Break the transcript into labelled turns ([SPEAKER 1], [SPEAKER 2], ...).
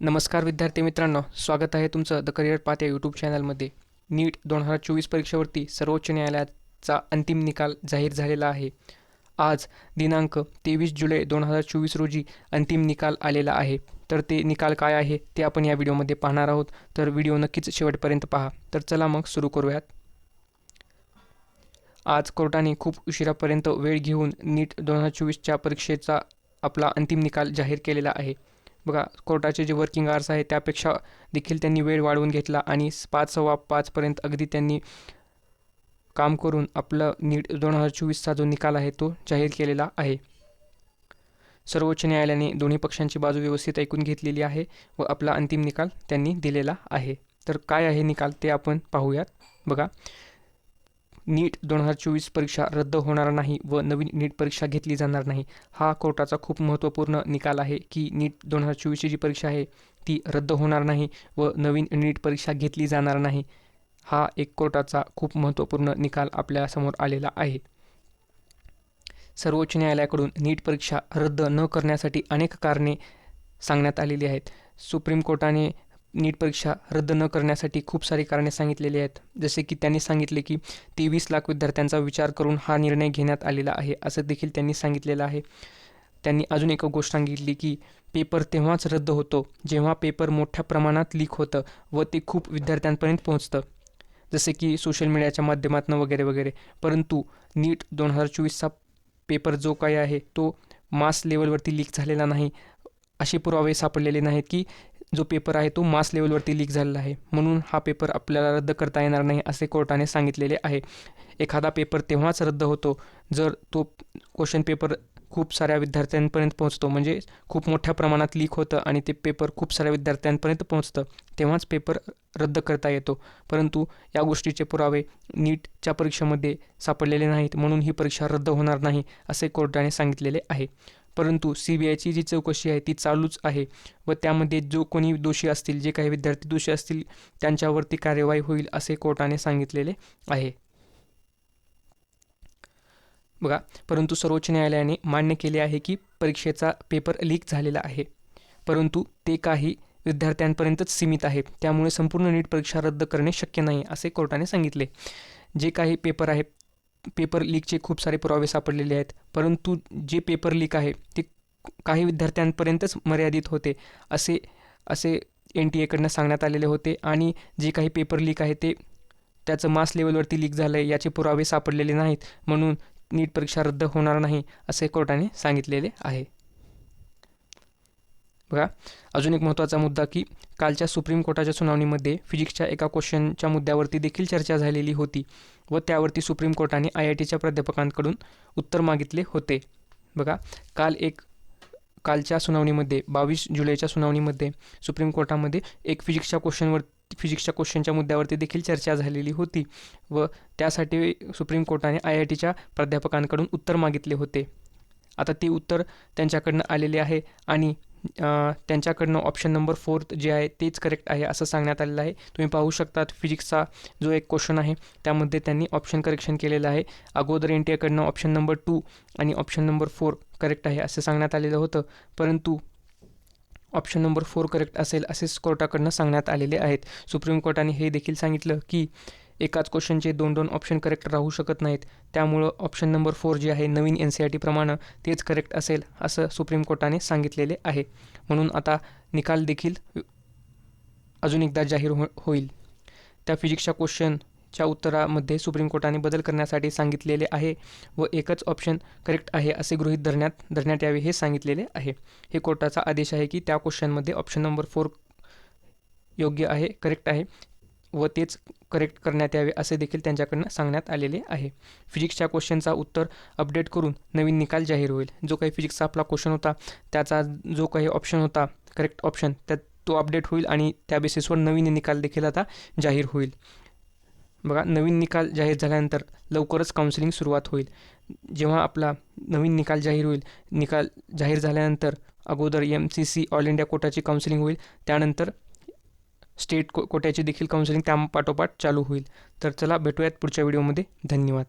[SPEAKER 1] नमस्कार विद्यार्थी मित्रांनो स्वागत आहे तुमचं द करिअर पाथ या यूट्यूब चॅनलमध्ये नीट दोन हजार चोवीस परीक्षेवरती सर्वोच्च न्यायालयाचा अंतिम निकाल जाहीर झालेला आहे. आज दिनांक तेवीस जुलै दोन हजार चोवीस रोजी अंतिम निकाल आलेला आहे. तर ते निकाल काय आहे ते आपण या व्हिडिओमध्ये पाहणार आहोत. तर व्हिडिओ नक्कीच शेवटपर्यंत पहा. तर चला मग सुरू करूयात. आज कोर्टाने खूप उशिरापर्यंत वेळ घेऊन नीट दोन हजार चोवीसच्या परीक्षेचा आपला अंतिम निकाल जाहीर केलेला आहे. बघा कोर्टाचे जे वर्किंग आवर्स आहे त्यापेक्षा देखील त्यांनी वेळ वाढवून घेतला आणि पाच सव्वा पाचपर्यंत अगदी त्यांनी काम करून आपलं नीट दोन हजार चोवीसचा जो निकाल आहे तो जाहीर केलेला आहे. सर्वोच्च न्यायालयाने दोन्ही पक्षांची बाजू व्यवस्थित ऐकून घेतलेली आहे व आपला अंतिम निकाल त्यांनी दिलेला आहे. तर काय आहे निकाल ते आपण पाहूयात. बघा नीट दोन हजार चोवीस परीक्षा रद्द होणार नाही व नवीन नीट परीक्षा घेतली जाणार नाही. हा कोर्टाचा खूप महत्त्वपूर्ण निकाल आहे की नीट दोन हजार चोवीसची जी परीक्षा आहे ती रद्द होणार नाही व नवीन नीट परीक्षा घेतली जाणार नाही. हा एक कोर्टाचा खूप महत्त्वपूर्ण निकाल आपल्यासमोर आलेला आहे. सर्वोच्च न्यायालयाकडून नीट परीक्षा रद्द न करण्यासाठी अनेक कारणे सांगण्यात आलेली आहेत. सुप्रीम कोर्टाने नीट परीक्षा रद्द न करण्यासाठी खूप सारी कारणे सांगितलेली आहेत. जसे की त्यांनी सांगितले की तेवीस लाख विद्यार्थ्यांचा विचार करून हा निर्णय घेण्यात आलेला आहे असं देखील त्यांनी सांगितलेलं आहे. त्यांनी अजून एक गोष्ट सांगितली की पेपर तेव्हाच रद्द होतो जेव्हा पेपर मोठ्या प्रमाणात लीक होतं व ते खूप विद्यार्थ्यांपर्यंत पोहोचतं. जसे की सोशल मीडियाच्या माध्यमातून वगैरे वगैरे. परंतु नीट दोन हजार चोवीसचा पेपर जो काही आहे तो मास लेवलवरती लीक झालेला नाही. असे पुरावे सापडलेले नाहीत की जो पेपर आहे तो मास लेवलवरती लीक झालेला आहे. म्हणून हा पेपर आपल्याला रद्द करता येणार नाही असे कोर्टाने सांगितलेले आहे. एखादा पेपर तेव्हाच रद्द होतो जर तो क्वेश्चन पेपर खूप साऱ्या विद्यार्थ्यांपर्यंत पोहोचतो. म्हणजे खूप मोठ्या प्रमाणात लीक होतं आणि ते पेपर खूप साऱ्या विद्यार्थ्यांपर्यंत पोहोचतं. तेव्हाच पेपर रद्द करता येतो. परंतु या गोष्टीचे पुरावे नीटच्या परीक्षेमध्ये सापडलेले नाहीत. म्हणून ही परीक्षा रद्द होणार नाही असे कोर्टाने सांगितलेले आहे. परंतु सी बी आयची जी चौकशी आहे ती चालूच आहे व त्यामध्ये जो कोणी दोषी असतील जे काही विद्यार्थी दोषी असतील त्यांच्यावरती कार्यवाही होईल असे कोर्टाने सांगितलेले आहे. बघा परंतु सर्वोच्च न्यायालयाने मान्य केले आहे की परीक्षेचा पेपर लीक झालेला आहे. परंतु ते काही विद्यार्थ्यांपर्यंतच सीमित आहे. त्यामुळे संपूर्ण नीट परीक्षा रद्द करणे शक्य नाही असे कोर्टाने सांगितले. जे काही पेपर आहे पेपर लीकचे खूप सारे पुरावे सापडलेले आहेत. परंतु जे पेपर लीक आहे ते काही विद्यार्थ्यांपर्यंतच मर्यादित होते असे असे एन टी एकडनं सांगण्यात आलेले होते. आणि जे काही पेपर लीक आहे ते त्याचं मास लेवलवरती लीक झालं आहे याचे पुरावे सापडलेले नाहीत. म्हणून नीट परीक्षा रद्द होणार नाही असे कोर्टाने सांगितलेले आहे. बघा अजून एक महत्त्वाचा मुद्दा की कालच्या सुप्रीम कोर्टाच्या सुनावणीमध्ये फिजिक्सच्या एका क्वेश्चनच्या मुद्द्यावरती देखील चर्चा झालेली होती व त्यावरती सुप्रीम कोर्टाने आय आय टीच्या प्राध्यापकांकडून उत्तर मागितले होते. बघा काल एक कालच्या सुनावणीमध्ये बावीस जुलैच्या सुनावणीमध्ये सुप्रीम कोर्टामध्ये एक फिजिक्सच्या क्वेश्चनवर फिजिक्सच्या क्वेश्चनच्या मुद्द्यावरती देखील चर्चा झालेली होती व त्यासाठी सुप्रीम कोर्टाने आय आय टीच्या प्राध्यापकांकडून उत्तर मागितले होते. आता ते उत्तर त्यांच्याकडनं आलेले आहे आणि त्यांच्याकडनं ऑप्शन नंबर फोर्थ जे आहे तेच करेक्ट आहे असं सांगण्यात आलेलं आहे. तुम्ही पाहू शकतात फिजिक्सचा जो एक क्वेश्चन आहे त्यामध्ये त्यांनी ऑप्शन करेक्शन केलेलं आहे. अगोदर N T option number two आणि ऑप्शन नंबर फोर करेक्ट आहे असं सांगण्यात आलेलं होतं. परंतु ऑप्शन नंबर फोर करेक्ट असेल असेच कोर्टाकडनं सांगण्यात आलेले आहेत. सुप्रीम कोर्टाने हे देखील सांगितलं की एकाच क्वेश्चनचे दोन दोन ऑप्शन करेक्ट राहू शकत नाहीत. त्यामुळं ऑप्शन नंबर फोर जे आहे नवीन एन सी आर टीप्रमाणे तेच करेक्ट असेल असं सुप्रीम कोर्टाने सांगितलेले आहे. म्हणून आता निकाल देखील अजून एकदा जाहीर हो होईल. त्या फिजिक्सच्या च्या उत्तरामध्ये सुप्रीम कोर्टाने बदल करण्यासाठी सांगितलेले आहे व एकच ऑप्शन करेक्ट आहे असे गृहीत धरण्यात धरण्यात यावे हे सांगितलेले आहे. हे कोर्टाचा आदेश आहे की त्या क्वेश्चनमध्ये ऑप्शन नंबर फोर योग्य आहे करेक्ट आहे व तेच करेक्ट करण्यात यावे असे देखील त्यांच्याकडनं सांगण्यात आलेले आहे. फिजिक्सच्या क्वेश्चनचा उत्तर अपडेट करून नवीन निकाल जाहीर होईल. जो काही फिजिक्सचा आपला क्वेश्चन होता त्याचा जो काही ऑप्शन होता करेक्ट ऑप्शन त्यात तो अपडेट होईल आणि त्या बेसिसवर नवीन निकाल देखील आता जाहीर होईल. बघा नवीन निकाल जाहीर झाल्यानंतर लवकरच काउन्सिलिंग सुरुवात होईल. जेव्हा आपला नवीन निकाल जाहीर होईल निकाल जाहीर झाल्यानंतर अगोदर M C C all India कोटाची counselling होईल. त्यानंतर स्टेट को कोट्याची देखील काउन्सिलिंग त्या पाठोपाठ चालू होईल. तर चला भेटूयात पुढच्या व्हिडिओमध्ये धन्यवाद.